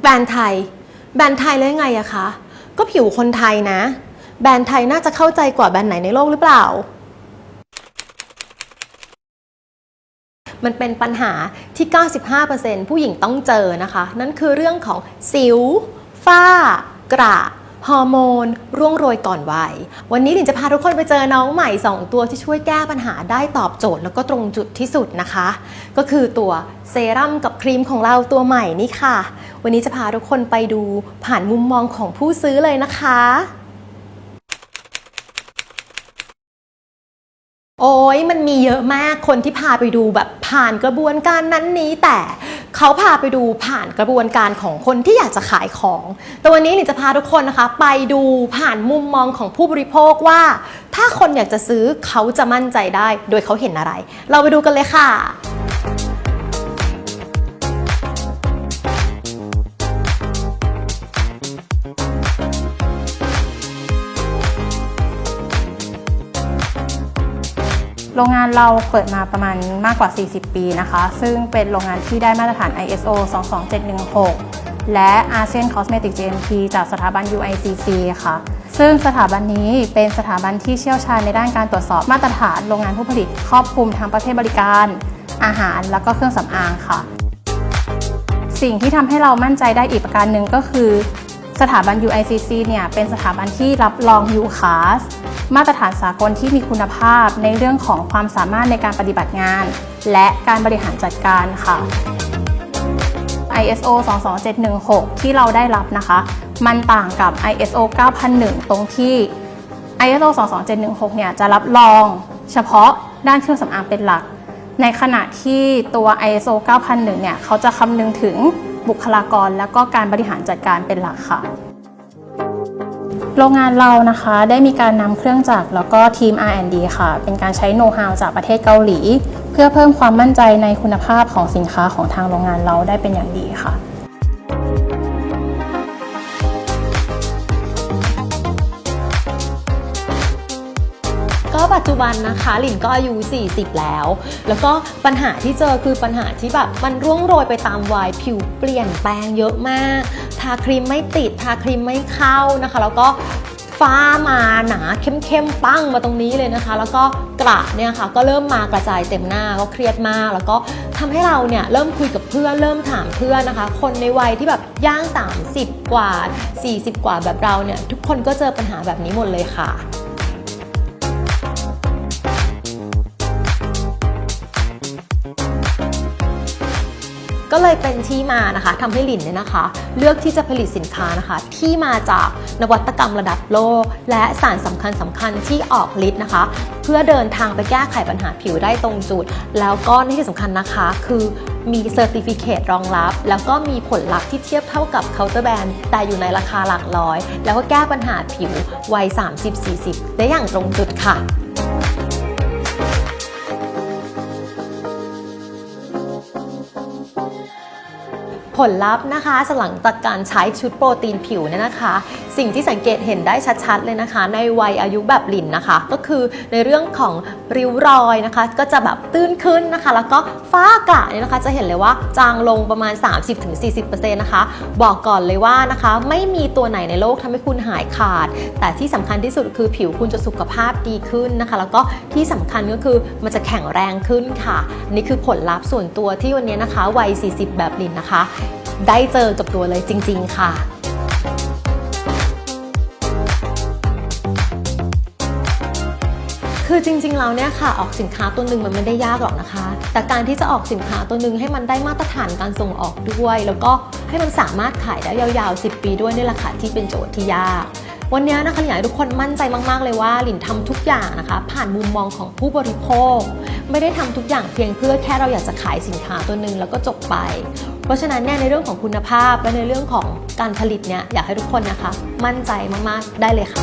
แบรนด์ไทย แบรนด์ไทยแล้วยังไงอะคะ ก็ผิวคนไทยนะ แบรนด์ไทยน่าจะเข้าใจกว่าแบรนด์ไหนในโลกหรือเปล่า มันเป็นปัญหาที่ 95%ผู้หญิงต้องเจอนะคะ นั่นคือเรื่องของสิว ฝ้ากระ ฮอร์โมน ร่วงโรยก่อนวัย วันนี้หลินจะพาทุกคนไปเจอน้องใหม่ 2 ตัวที่ช่วยแก้ปัญหาได้ตอบโจทย์แล้วก็ตรงจุดที่สุดนะคะ ก็คือตัวเซรั่มกับครีมของเราตัวใหม่นี่ค่ะ วันนี้จะพาทุกคนไปดูผ่านมุมมองของผู้ซื้อเลยนะคะโอ้ยมันมีเยอะมากคนที่พาไปดูแบบผ่านกระบวนการนั้นนี้แต่ เขาพาไปดูผ่านกระบวนการของคนที่อยากจะขายของ แต่วันนี้หนิจะพาทุกคนนะคะ ไปดูผ่านมุมมองของผู้บริโภคว่า ถ้าคนอยากจะซื้อเขาจะมั่นใจได้ โดยเขาเห็นอะไร เราไปดูกันเลยค่ะ โรงงานเราเปิดมาประมาณมากกว่า 40 ปีนะคะ ซึ่งเป็นโรงงานที่ได้มาตรฐาน ISO 22716 และ ASEAN Cosmetic GMP จากสถาบัน UICC ค่ะ ซึ่งสถาบันนี้เป็นสถาบันที่เชี่ยวชาญในด้านการตรวจสอบมาตรฐานโรงงานผู้ผลิตครอบคลุมทั้งประเภทบริการ อาหาร แล้วก็เครื่องสำอางค่ะ สิ่งที่ทำให้เรามั่นใจได้อีกประการหนึ่งก็คือ สถาบัน UICC เนี่ยเป็นสถาบันที่รับรอง UCAS มาตรฐานสากลที่มีคุณภาพในเรื่องของความสามารถในการปฏิบัติงาน และการบริหารจัดการค่ะ ISO 22716 ที่เราได้รับนะคะ มันต่างกับ ISO 9001 ตรงที่ ISO 22716 เนี่ยจะรับรองเฉพาะด้านเครื่องสำอางเป็นหลัก ในขณะที่ตัว ISO 9001 เนี่ยเขาจะคำนึงถึง บุคลากร และก็การบริหารจัดการเป็นหลักค่ะ โรงงานเรานะคะได้มีการนำเครื่องจักรแล้วก็ทีม R&D ค่ะ เป็นการใช้โน้ตฮาวจากประเทศเกาหลี เพื่อเพิ่มความมั่นใจในคุณภาพของสินค้าของทางโรงงานเราได้เป็นอย่างดีค่ะ ปัจจุบันนะคะหลินก็อายุ 40 แล้ว แล้วก็ปัญหาที่เจอคือปัญหาที่แบบมันร่วงโรยไปตามวัยผิวเปลี่ยนแปลงเยอะมาก ทาครีมไม่ติด ทาครีมไม่เข้านะคะ แล้วก็ฟ้ามาหนาเข้มๆปั้งมาตรงนี้เลยนะคะ แล้วก็กระเนี่ยค่ะก็เริ่มมากระจายเต็มหน้าก็เครียดมาก แล้วก็ทำให้เราเนี่ยเริ่มคุยกับเพื่อนเริ่มถามเพื่อนนะคะ คนในวัยที่แบบย่าง 30 กว่า 40 กว่าแบบเราเนี่ยทุกคนก็เจอปัญหาแบบนี้หมดเลยค่ะ ก็เลยเป็นที่มานะคะทำให้หลินเนี่ยนะคะ เลือกที่จะผลิตสินค้านะคะ ที่มาจากนวัตกรรมระดับโลก และสารสำคัญสำคัญที่ออกฤทธิ์นะคะ เพื่อเดินทางไปแก้ไขปัญหาผิวได้ตรงจุด แล้วก็ที่สำคัญนะคะ คือมีเซอร์ติฟิเคตรองรับ แล้วก็มีผลลัพธ์ที่เทียบเท่ากับเคาน์เตอร์แบรนด์แต่อยู่ในราคาหลักร้อย แล้วก็แก้ปัญหาผิววัย 30-40 ได้อย่างตรงจุดค่ะ ผลลัพธ์นะคะหลังจากการใช้ชุดโปรตีนผิวเนี่ยนะคะ สิ่งที่สังเกตเห็นได้ชัดๆเลยนะคะ ในวัยอายุแบบหลินนะคะ ก็คือในเรื่องของริ้วรอยนะคะ ก็จะแบบตื้นขึ้นนะคะ แล้วก็ฝ้ากระเนี่ยนะคะจะเห็นเลยว่าจางลงประมาณ 30-40%นะคะ บอกก่อนเลยว่านะคะ ไม่มีตัวไหนในโลกทำให้คุณหายขาด แต่ที่สำคัญที่สุดคือผิวคุณจะสุขภาพดีขึ้นนะคะ แล้วก็ที่สำคัญก็คือมันจะแข็งแรงขึ้นค่ะ นี่คือผลลัพธ์ส่วนตัวที่วันนี้นะคะวัย 40 แบบลินนะคะ ได้เจอกับตัวเลยจริง ๆ ค่ะ คือจริงๆแล้วเนี่ยค่ะออกสินค้าตัวหนึ่งมันไม่ได้ยากหรอกนะคะ แต่การที่จะออกสินค้าตัวหนึ่งให้มันได้มาตรฐานการส่งออกด้วย แล้วก็ให้มันสามารถขายได้ยาวๆ 10 ปีด้วยนี่แหละค่ะที่เป็นโจทย์ที่ยากวันนี้นะคะอยากให้ทุกคนมั่นใจมากๆเลยว่าหลินทำทุกอย่างนะคะ ผ่านมุมมองของผู้บริโภค ไม่ได้ทำทุกอย่างเพียงเพื่อแค่เราอยากจะขายสินค้าตัวหนึ่งแล้วก็จบไป เพราะฉะนั้นเนี่ยในเรื่องของคุณภาพและในเรื่องของการผลิตเนี่ยอยากให้ทุกคนนะคะ มั่นใจมากๆได้เลยค่ะ